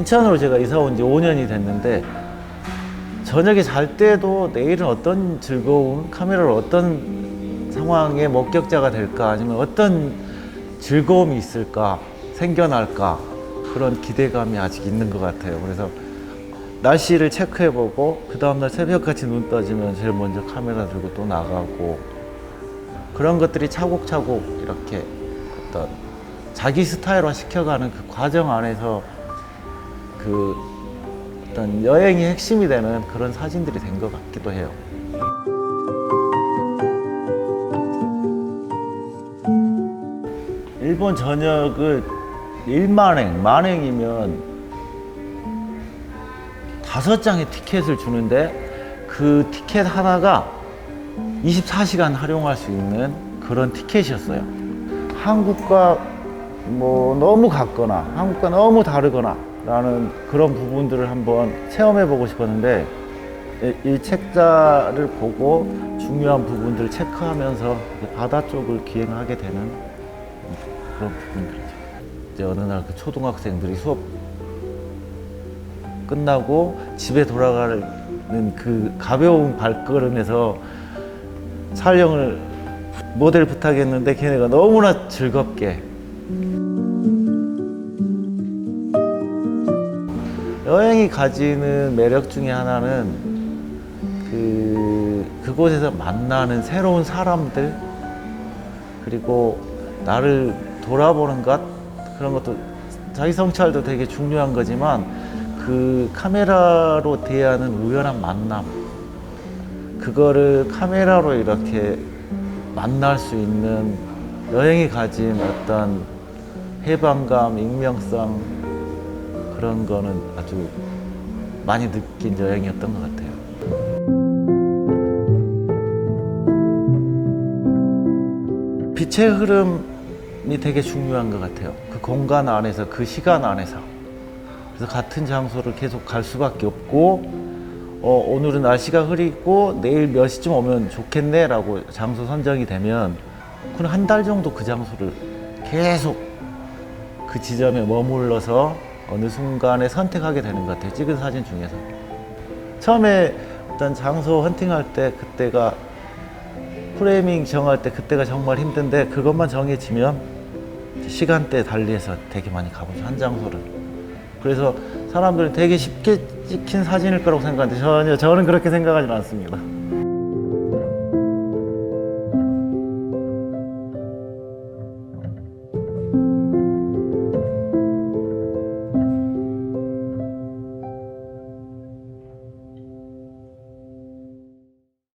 인천으로 제가 이사 온 지 5년이 됐는데 저녁에 잘 때도 내일은 어떤 즐거움, 카메라로 어떤 상황의 목격자가 될까 아니면 어떤 즐거움이 있을까 생겨날까 그런 기대감이 아직 있는 것 같아요. 그래서 날씨를 체크해보고 그 다음날 새벽같이 눈 떠지면 제일 먼저 카메라 들고 또 나가고 그런 것들이 차곡차곡 이렇게 어떤 자기 스타일화 시켜가는 그 과정 안에서 그 어떤 여행의 핵심이 되는 그런 사진들이 된 것 같기도 해요. 일본 전역을 1만행, 만행이면 다섯 장의 티켓을 주는데 그 티켓 하나가 24시간 활용할 수 있는 그런 티켓이었어요. 한국과 뭐 너무 같거나 한국과 너무 다르거나 라는 그런 부분들을 한번 체험해 보고 싶었는데 이, 이 책자를 보고 중요한 부분들을 체크하면서 바다 쪽을 기행하게 되는 그런 부분들이죠. 이제 어느 날 그 초등학생들이 수업 끝나고 집에 돌아가는 그 가벼운 발걸음에서 촬영을 모델 부탁했는데 걔네가 너무나 즐겁게 여행이 가지는 매력 중에 하나는 그 그곳에서 만나는 새로운 사람들 그리고 나를 돌아보는 것 그런 것도 자기 성찰도 되게 중요한 거지만 그 카메라로 대하는 우연한 만남 그거를 카메라로 이렇게 만날 수 있는 여행이 가진 어떤 해방감, 익명성 그런 거는 아주 많이 느낀 여행이었던 것 같아요. 빛의 흐름이 되게 중요한 것 같아요. 그 공간 안에서, 그 시간 안에서. 그래서 같은 장소를 계속 갈 수밖에 없고, 어, 오늘은 날씨가 흐리고 내일 몇 시쯤 오면 좋겠네 라고 장소 선정이 되면, 그럼 한달 정도 그 장소를 계속 그 지점에 머물러서 어느 순간에 선택하게 되는 것 같아요. 찍은 사진 중에서. 처음에 어떤 장소 헌팅할 때 그때가 프레이밍 정할 때 그때가 정말 힘든데 그것만 정해지면 시간대 달리해서 되게 많이 가보죠. 한 장소를. 그래서 사람들은 되게 쉽게 찍힌 사진일 거라고 생각하는데 전혀 저는 그렇게 생각하지는 않습니다.